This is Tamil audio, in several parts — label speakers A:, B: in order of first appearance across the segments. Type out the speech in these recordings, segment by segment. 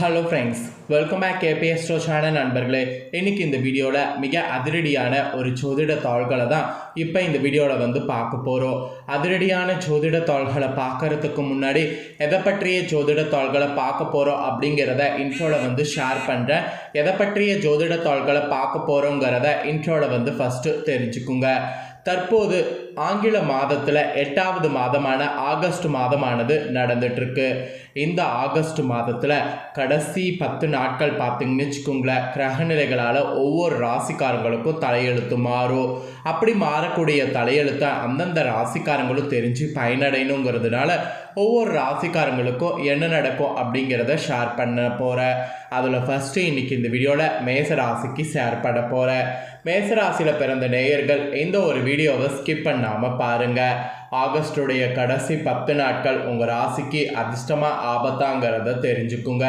A: Hello friends welcome back KBS show channel நண்பர்களே. இன்றைக்கி இந்த வீடியோவில் மிக அதிரடியான ஒரு ஜோதிட தாள்களை தான் இப்போ இந்த வீடியோவில் வந்து பார்க்க போகிறோம் அதிரடியான ஜோதிட தாள்களை பார்க்கறதுக்கு முன்னாடி எதை பற்றிய ஜோதிட தாள்களை பார்க்க போகிறோம் அப்படிங்கிறத இன்ட்ரோவில் வந்து ஷேர் பண்ணுறேன் எதை பற்றிய ஜோதிட தாள்களை பார்க்க போகிறோங்கிறத இன்ட்ரோவில் வந்து ஃபஸ்ட்டு தெரிஞ்சுக்குங்க. தற்போது ஆங்கில மாதத்தில் எட்டாவது மாதமான ஆகஸ்ட் மாதமானது நடந்துட்டுருக்கு. இந்த ஆகஸ்ட் மாதத்தில் கடைசி பத்து நாட்கள் பார்த்திங்கன்னு வச்சுக்கோங்களேன் கிரகநிலைகளால் ஒவ்வொரு ராசிக்காரங்களுக்கும் தலையெழுத்து மாறும். அப்படி மாறக்கூடிய தலையெழுத்தை அந்தந்த ராசிக்காரங்களும் தெரிஞ்சு பயனடையணுங்கிறதுனால ஒவ்வொரு ராசிக்காரங்களுக்கும் என்ன நடக்கும் அப்படிங்கிறத ஷேர் பண்ண போகிறேன் அதில் ஃபஸ்ட்டு இன்றைக்கி இந்த வீடியோவில் மேச ராசிக்கு ஷேர் பண்ண போகிறேன் மேச ராசியில் பிறந்த நேயர்கள் இந்த ஒரு வீடியோவை ஸ்கிப் பண்ண பண்ணாமல் பாருங்கள் ஆகஸ்டுடைய கடைசி பத்து நாட்கள் உங்கள் ராசிக்கு அதிர்ஷ்டமாக ஆபத்தாங்கிறத தெரிஞ்சுக்குங்க.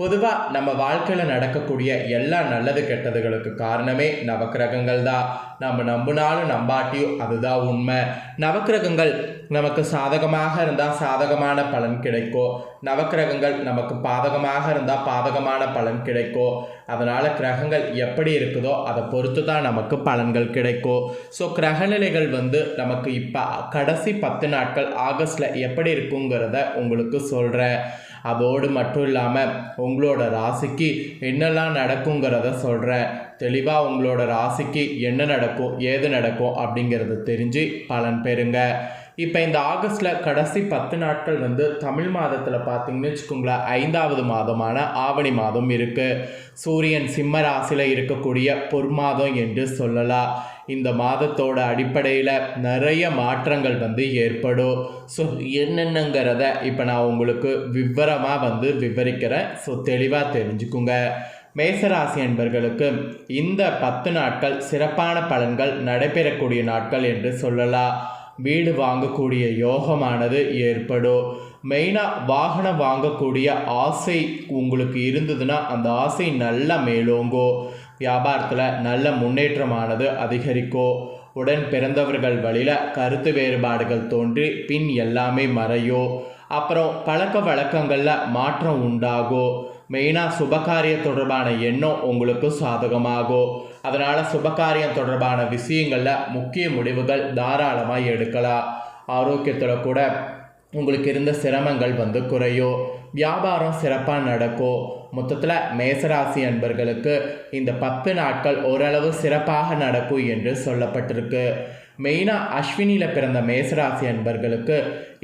A: பொதுவாக நம்ம வாழ்க்கையில் நடக்கக்கூடிய எல்லா நல்லது கெட்டதுகளுக்கு காரணமே நவக்கிரகங்கள் தான் நம்ம நம்பினாலும் நம்பாட்டியும் அதுதான் உண்மை. நவக்கிரகங்கள் நமக்கு சாதகமாக இருந்தால் சாதகமான பலன் கிடைக்கும் நவக்கிரகங்கள் நமக்கு பாதகமாக இருந்தால் பாதகமான பலன் கிடைக்கும் அதனால் கிரகங்கள் எப்படி இருக்குதோ அதை பொறுத்து தான் நமக்கு பலன்கள் கிடைக்கும் ஸோ கிரகநிலைகள் வந்து நமக்கு இப்போ கடைசி பத்து நாட்கள் ஆகஸ்டில் எப்படி இருக்குங்கிறத உங்களுக்கு சொல்கிறேன் அதோடு மட்டும் இல்லாமல் உங்களோட ராசிக்கு என்னெல்லாம் நடக்குங்கிறத சொல்கிறேன் தெளிவாக உங்களோட ராசிக்கு என்ன நடக்கும் ஏது நடக்கும் அப்படிங்கிறத தெரிஞ்சு பலன் பெறுங்க. இப்போ இந்த ஆகஸ்டில் கடைசி பத்து நாட்கள் வந்து தமிழ் மாதத்தில் பார்த்தீங்கன்னு வச்சுக்கோங்களேன் ஐந்தாவது மாதமான ஆவணி மாதம் இருக்குது சூரியன் சிம்ம ராசியில் இருக்கக்கூடிய பொற்மாதம் என்று சொல்லலாம். இந்த மாதத்தோட அடிப்படையில் நிறைய மாற்றங்கள் வந்து ஏற்படும். ஸோ என்னென்னங்கிறத இப்போ நான் உங்களுக்கு விவரமாக வந்து விவரிக்கிறேன். ஸோ தெளிவாக தெரிஞ்சுக்குங்க. மேசராசி என்பர்களுக்கு இந்த பத்து நாட்கள் சிறப்பான பலன்கள் நடைபெறக்கூடிய நாட்கள் என்று சொல்லலாம். வீடு வாங்கக்கூடிய யோகமானது ஏற்படும். மெயினாக வாகனம் வாங்கக்கூடிய ஆசை உங்களுக்கு இருந்ததுன்னா அந்த ஆசை நல்ல மேலோங்கோ. வியாபாரத்தில் நல்ல முன்னேற்றமானது அதிகரிக்கும் உடன் பிறந்தவர்கள் வழியில் கருத்து வேறுபாடுகள் தோன்றி பின் எல்லாமே மறையோ. அப்புறம் பழக்க வழக்கங்களில் மாற்றம் உண்டாகும் மெயினாக சுபகாரியம் தொடர்பான எண்ணம் உங்களுக்கு சாதகமாகும். அதனால் சுபகாரியம் தொடர்பான விஷயங்களில் முக்கிய முடிவுகள் தாராளமாக எடுக்கலாம். ஆரோக்கியத்தில் கூட உங்களுக்கு இருந்த சிரமங்கள் வந்து குறையும். வியாபாரம் சிறப்பாக நடக்கும் மொத்தத்தில் மேசராசி அன்பர்களுக்கு இந்த பத்து நாட்கள் ஓரளவு சிறப்பாக நடக்கும் என்று சொல்லப்பட்டிருக்கு. மெயினாக அஸ்வினியில் பிறந்த மேசராசி அன்பர்களுக்கு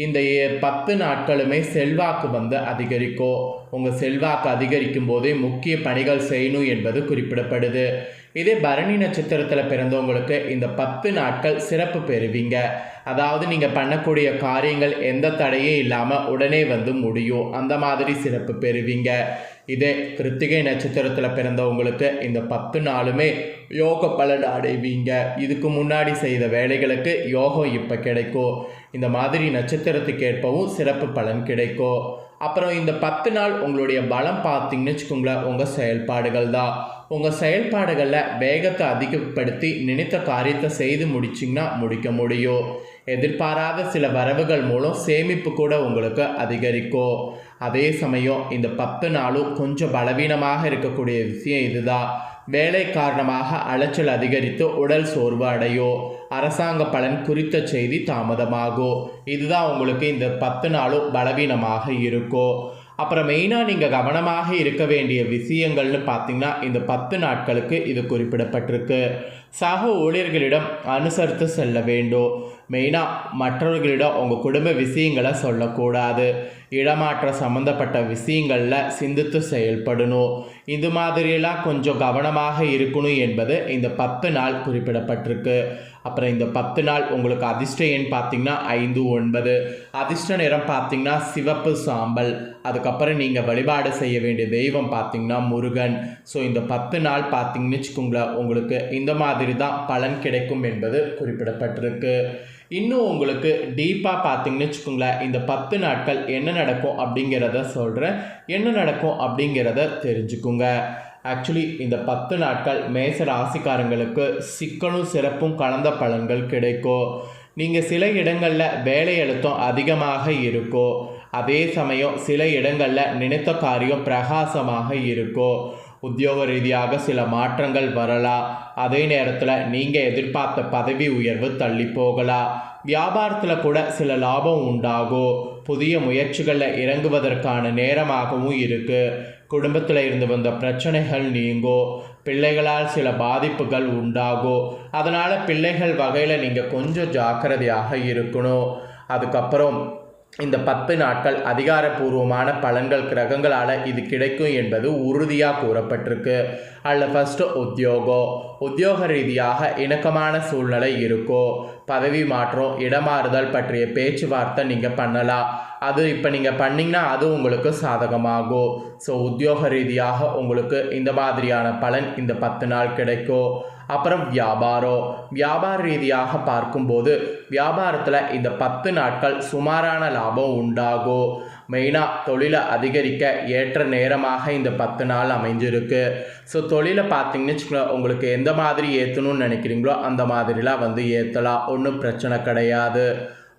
A: இந்த பத்து நாட்களுமே செல்வாக்கு வந்து அதிகரிக்கும் உங்கள் செல்வாக்கு அதிகரிக்கும் போதே முக்கிய பணிகள் செய்யணும் என்பது குறிப்பிடப்படுது. இதே பரணி நட்சத்திரத்தில் பிறந்தவங்களுக்கு இந்த பத்து நாட்கள் சிறப்பு பெறுவீங்க. அதாவது நீங்கள் பண்ணக்கூடிய காரியங்கள் எந்த தடையும் இல்லாமல் உடனே வந்து முடியும். அந்த மாதிரி சிறப்பு பெறுவீங்க. இதே கிருத்திகை நட்சத்திரத்தில் பிறந்தவங்களுக்கு இந்த பத்து நாளுமே யோக பலன் அடைவீங்க. இதுக்கு முன்னாடி செய்த வேலைகளுக்கு யோகம் இப்போ கிடைக்கும். இந்த மாதிரி நட்சத்திரத்துக்கு ஏற்பவும் சிறப்பு பலன் கிடைக்கும். அப்புறம் இந்த பத்து நாள் உங்களுடைய பலம் பார்த்தீங்கன்னு வச்சுக்கோங்களேன் உங்கள் செயல்பாடுகள் தான். உங்கள் செயல்பாடுகளில் வேகத்தை அதிகப்படுத்தி நினைத்த காரியத்தை செய்து முடிச்சிங்கன்னா முடிக்க முடியும். எதிர்பாராத சில வரவுகள் மூலம் சேமிப்பு கூட உங்களுக்கு அதிகரிக்கும். அதே சமயம் இந்த பத்து நாளும் கொஞ்சம் பலவீனமாக இருக்கக்கூடிய விஷயம் இதுதான். வேலை காரணமாக அலைச்சல் அதிகரித்து உடல் சோர்வு அடையோ அரசாங்க பலன் குறித்த செய்தி தாமதமாகும் இதுதான் உங்களுக்கு இந்த பத்து நாளும் பலவீனமாக இருக்கும் அப்புறம் மெயினாக நீங்கள் கவனமாக இருக்க வேண்டிய விஷயங்கள்னு பார்த்தீங்கன்னா இந்த பத்து நாட்களுக்கு இது குறிப்பிடப்பட்டிருக்கு. சக ஊழியர்களிடம் அனுசரித்து செல்ல வேண்டும் மெயினாக மற்றவர்களிடம் உங்கள் குடும்ப விஷயங்களை சொல்லக்கூடாது. இடமாற்றம் சம்மந்தப்பட்ட விஷயங்களில் சிந்தித்து செயல்படணும். இது மாதிரியெல்லாம் கொஞ்சம் கவனமாக இருக்கணும் என்பது இந்த பத்து நாள் குறிப்பிடப்பட்டிருக்கு. அப்புறம் இந்த பத்து நாள் உங்களுக்கு அதிர்ஷ்ட எண் பார்த்திங்கன்னா ஐந்து ஒன்பது. அதிர்ஷ்ட நிறம் பார்த்தீங்கன்னா சிவப்பு சாம்பல். அதுக்கப்புறம் நீங்கள் வழிபாடு செய்ய வேண்டிய தெய்வம் பார்த்திங்கன்னா முருகன். ஸோ இந்த பத்து நாள் பார்த்திங்கன்னு வச்சுக்கோங்களேன் உங்களுக்கு இந்த மாதிரி தான் பலன் கிடைக்கும் என்பது குறிப்பிடப்பட்டிருக்கு. இன்னும் உங்களுக்கு டீப்பாக பார்த்தீங்கன்னு வச்சுக்கோங்களேன் இந்த பத்து நாட்கள் என்ன நடக்கும் அப்படிங்கிறத சொல்கிறேன் என்ன நடக்கும் அப்படிங்கிறத தெரிஞ்சுக்குங்க. ஆக்சுவலி இந்த பத்து நாட்கள் மேச ராசிக்காரங்களுக்கு சிக்கலும் சிறப்பும் கலந்த பலன்கள் கிடைக்கும். நீங்கள் சில இடங்களில் வேலை அழுத்தம் அதிகமாக இருக்கும். அதே சமயம் சில இடங்களில் நினைத்த காரியம் பிரகாசமாக இருக்கும். உத்தியோக ரீதியாக சில மாற்றங்கள் வரலாம் அதே நேரத்தில் நீங்கள் எதிர்பார்த்த பதவி உயர்வு தள்ளி போகலாம் வியாபாரத்தில் கூட சில லாபம் உண்டாகும் புதிய முயற்சிகளில் இறங்குவதற்கான நேரமாகவும் இருக்குது குடும்பத்தில் இருந்து வந்த பிரச்சனைகள் நீங்கும் பிள்ளைகளால் சில பாதிப்புகள் உண்டாகும் அதனால் பிள்ளைகள் வகையில் நீங்கள் கொஞ்சம் ஜாக்கிரதையாக இருக்கணும். அதுக்கப்புறம் இந்த பத்து நாட்கள் அதிகாரப்பூர்வமான பலன்கள் கிரகங்களால் இது கிடைக்கும் என்பது உறுதியாக கூறப்பட்டிருக்கு. அதில் ஃபஸ்ட்டு உத்தியோகம் உத்தியோக ரீதியாக இணக்கமான சூழ்நிலை இருக்கோ. பதவி மாற்றம் இடமாறுதல் பற்றிய பேச்சுவார்த்தை நீங்கள் பண்ணலாம். அது இப்போ நீங்கள் பண்ணிங்கன்னா அது உங்களுக்கு சாதகமாகும். ஸோ உத்தியோக ரீதியாக உங்களுக்கு இந்த மாதிரியான பலன் இந்த பத்து நாள் கிடைக்கும். அப்புறம் வியாபாரம். வியாபார ரீதியாக பார்க்கும்போது வியாபாரத்தில் இந்த பத்து நாட்கள் சுமாரான லாபம் உண்டாகும் மெயினாக தொழிலை அதிகரிக்க ஏற்ற நேரமாக இந்த பத்து நாள் அமைஞ்சிருக்கு. ஸோ தொழிலை பார்த்தீங்கன்னு வச்சுக்கோங்களேன் உங்களுக்கு எந்த மாதிரி ஏற்றணும்னு நினைக்கிறீங்களோ அந்த மாதிரிலாம் வந்து ஏற்றலாம் ஒன்றும் பிரச்சனை கிடையாது.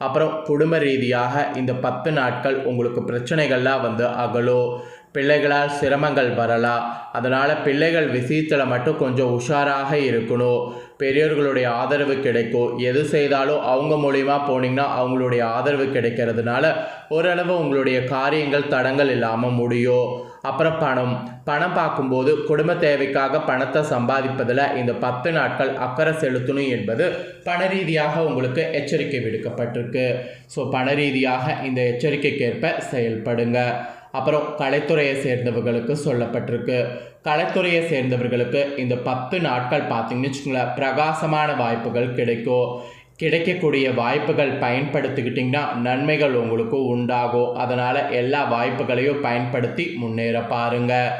A: அப்புறம் குடும்ப ரீதியாக இந்த பத்து நாட்கள் உங்களுக்கு பிரச்சனைகள்லாம் வந்து அகலும் பிள்ளைகளால் சிரமங்கள் வரலாம் அதனால் பிள்ளைகள் விஷயத்தில் மட்டும் கொஞ்சம் உஷாராக இருக்கணும். பெரியோர்களுடைய ஆதரவு கிடைக்கும். எது செய்தாலும் அவங்க மூலிமா போனீங்கன்னா அவங்களுடைய ஆதரவு கிடைக்கிறதுனால ஓரளவு உங்களுடைய காரியங்கள் தடங்கள் இல்லாமல் முடியும். அப்புறம் பணம். பணம் பார்க்கும்போது குடும்ப தேவைக்காக பணத்தை சம்பாதிப்பதில் இந்த பத்து நாட்கள் அக்கறை செலுத்தணும் என்பது பண ரீதியாக உங்களுக்கு எச்சரிக்கை விடுக்கப்பட்டிருக்கு. ஸோ பண ரீதியாக இந்த எச்சரிக்கைக்கேற்ப செயல்படுங்க. அப்புறம் கலைத்துறையை சேர்ந்தவர்களுக்கு சொல்லப்பட்டிருக்கு. கலைத்துறையை சேர்ந்தவர்களுக்கு இந்த பத்து நாட்கள் பார்த்தீங்கன்னு வச்சுக்கோங்களேன் பிரகாசமான வாய்ப்புகள் கிடைக்கும் கிடைக்கக்கூடிய வாய்ப்புகள் பயன்படுத்திக்கிட்டிங்கன்னா நன்மைகள் உங்களுக்கு உண்டாகும். அதனால் எல்லா வாய்ப்புகளையும் பயன்படுத்தி முன்னேற பாருங்கள்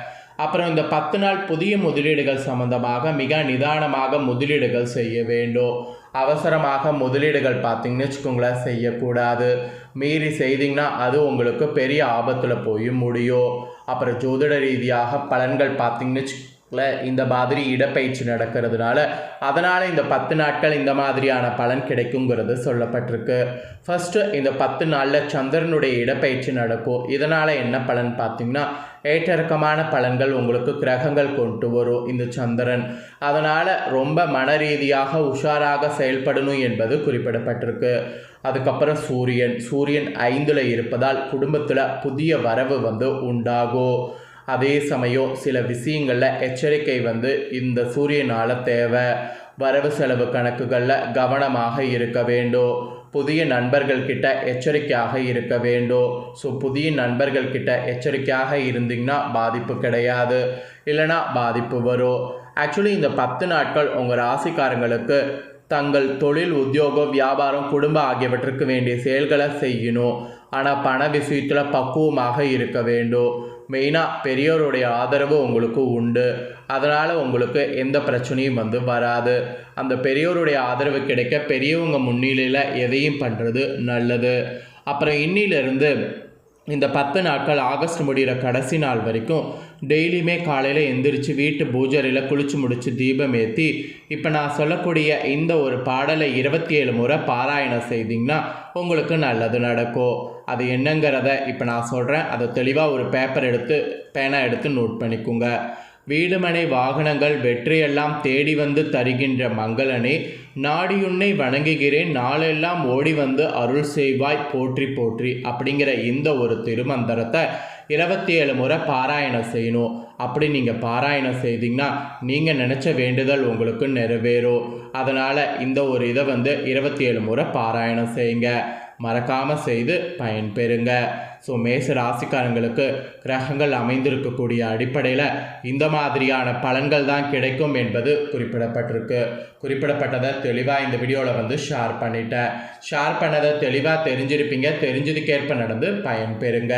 A: அப்புறம் இந்த பத்து நாள் புதிய முதலீடுகள் சம்பந்தமாக மிக நிதானமாக முதலீடுகள் செய்ய வேண்டும். அவசரமாக முதலீடுகள் பார்த்திங்கன்னு வச்சுக்கோங்களேன் செய்யக்கூடாது. மீறி செய்தீங்கன்னா அது உங்களுக்கு பெரிய ஆபத்தில் போய் முடியும். அப்புறம் ஜோதிட ரீதியாக பலன்கள் பார்த்தீங்கன்னு இந்த மாதிரி இடப்பயிற்சி நடக்கிறதுனால அதனால் இந்த பத்து நாட்கள் இந்த மாதிரியான பலன் கிடைக்குங்கிறது சொல்லப்பட்டிருக்கு. ஃபஸ்ட்டு இந்த பத்து நாளில் சந்திரனுடைய இடப்பயிற்சி நடக்கும். இதனால் என்ன பலன் பார்த்திங்கன்னா ஏற்றிறக்கமான பலன்கள் உங்களுக்கு கிரகங்கள் கொண்டு வரும் இந்த சந்திரன். அதனால் ரொம்ப மன ரீதியாக உஷாராக செயல்படணும் என்பது குறிப்பிடப்பட்டிருக்கு. அதுக்கப்புறம் சூரியன். சூரியன் ஐந்தில் இருப்பதால் குடும்பத்தில் புதிய வரவு வந்து உண்டாகும். அதே சமயம் சில விஷயங்களில் எச்சரிக்கை வந்து இந்த சூரியனால் தேவை வரவு செலவு கணக்குகளில் கவனமாக இருக்க வேண்டும். புதிய நண்பர்கள்கிட்ட எச்சரிக்கையாக இருக்க வேண்டும். ஸோ புதிய நண்பர்கள்கிட்ட எச்சரிக்கையாக இருந்தீங்கன்னா பாதிப்பு கிடையாது. இல்லைனா பாதிப்பு வரும். ஆக்சுவலி இந்த பத்து நாட்கள் உங்கள் ராசிக்காரங்களுக்கு தங்கள் தொழில் உத்தியோகம் வியாபாரம் குடும்பம் ஆகியவற்றுக்கு வேண்டிய செயல்களை செய்யணும். ஆனால் பண விஷயத்தில் பக்குவமாக இருக்க வேண்டும். மெயினாக பெரியோருடைய ஆதரவு உங்களுக்கு உண்டு. அதனால் உங்களுக்கு எந்த பிரச்சனையும் வந்து வராது. அந்த பெரியோருடைய ஆதரவு கிடைக்க பெரியவங்க முன்னிலையில் எதையும் பண்ணுறது நல்லது. அப்புறம் இன்னிலிருந்து இந்த பத்து நாட்கள் ஆகஸ்ட் முடிகிற கடைசி நாள் வரைக்கும் டெய்லியுமே காலையில் எந்திரிச்சு வீட்டு பூஜரையில் குளிச்சு முடித்து தீபம் ஏற்றி இப்போ நான் சொல்லக்கூடிய இந்த ஒரு பாடலை இருபத்தி ஏழு முறை பாராயணம் செய்தீங்கன்னா உங்களுக்கு நல்லது நடக்கும். அது என்னங்கிறத இப்போ நான் சொல்கிறேன் அதை தெளிவாக ஒரு பேப்பர் எடுத்து பேனா எடுத்து நோட் பண்ணிக்கோங்க. வீடுமனை வாகனங்கள் வெற்றியெல்லாம் தேடி வந்து தருகின்ற மங்களனே நாடியுன்னை வணங்குகிறேன் நாளெல்லாம் ஓடி வந்து அருள் செய்வாய் போற்றி போற்றி அப்படிங்கிற இந்த ஒரு திருமந்திரத்தை இருபத்தி ஏழு முறை பாராயணம் செய்யணும். அப்படி நீங்கள் பாராயணம் செய்தீங்கன்னா நீங்கள் நினச்ச வேண்டுதல் உங்களுக்கு நிறைவேறும். அதனால் இந்த ஒரு இதை வந்து இருபத்தி ஏழு முறை பாராயணம் செய்யுங்க. மறக்காமல் செய்து பயன்பெறுங்க. ஸோ மேச ராசிக்காரங்களுக்கு கிரகங்கள் அமைந்திருக்கக்கூடிய அடிப்படையில் இந்த மாதிரியான பலன்கள் தான் கிடைக்கும் என்பது குறிப்பிடப்பட்டிருக்கு. குறிப்பிடப்பட்டதை தெளிவாக இந்த வீடியோவில் வந்து ஷேர் பண்ணிட்டேன். ஷேர் பண்ணதை தெளிவாக தெரிஞ்சிருப்பீங்க. தெரிஞ்சதுக்கேற்ப நடந்து பயன்பெறுங்க.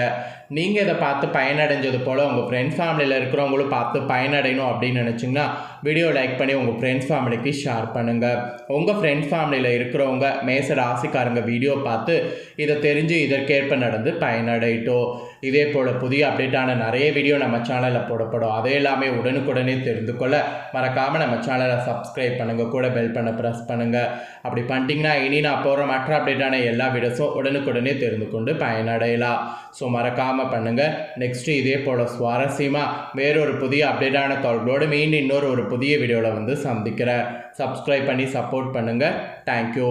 A: நீங்கள் இதை பார்த்து பயனடைஞ்சது போல் உங்கள் ஃப்ரெண்ட்ஸ் ஃபேமிலியில் இருக்கிறவங்களும் பார்த்து பயனடையணும் அப்படின்னு நினச்சிங்கன்னா வீடியோ லைக் பண்ணி உங்கள் ஃப்ரெண்ட்ஸ் ஃபேமிலிக்கு ஷேர் பண்ணுங்கள் உங்கள் ஃப்ரெண்ட்ஸ் ஃபேமிலியில் இருக்கிறவங்க மேச ராசிக்காரங்க வீடியோ பார்த்து இதை தெரிஞ்சு இதற்கேற்ப நடந்து பயனடையிட்டோம். இதே போல் புதிய அப்டேட்டான நிறைய வீடியோ நம்ம சேனலில் போடப்படும். அதை எல்லாமே உடனுக்குடனே தெரிந்து கொள்ள மறக்காமல் நம்ம சேனலை சப்ஸ்கிரைப் பண்ணுங்கள் கூட பெல் பண்ண ப்ரெஸ் பண்ணுங்கள் அப்படி பண்ணிட்டீங்கன்னா இனி நான் போகிற மற்ற அப்டேட்டான எல்லா வீடியோஸும் உடனுக்குடனே தெரிந்து கொண்டு பயனடையலாம். ஸோ மறக்காமல் பண்ணுங்கள் நெக்ஸ்ட்டு இதே போல் சுவாரஸ்யமாக வேறொரு புதிய அப்டேட்டான தகவலோடு மீண்டும் இன்னொரு ஒரு புதிய வீடியோவில் வந்து சந்திக்கிறேன். சப்ஸ்கிரைப் பண்ணி சப்போர்ட் பண்ணுங்கள் தேங்க்யூ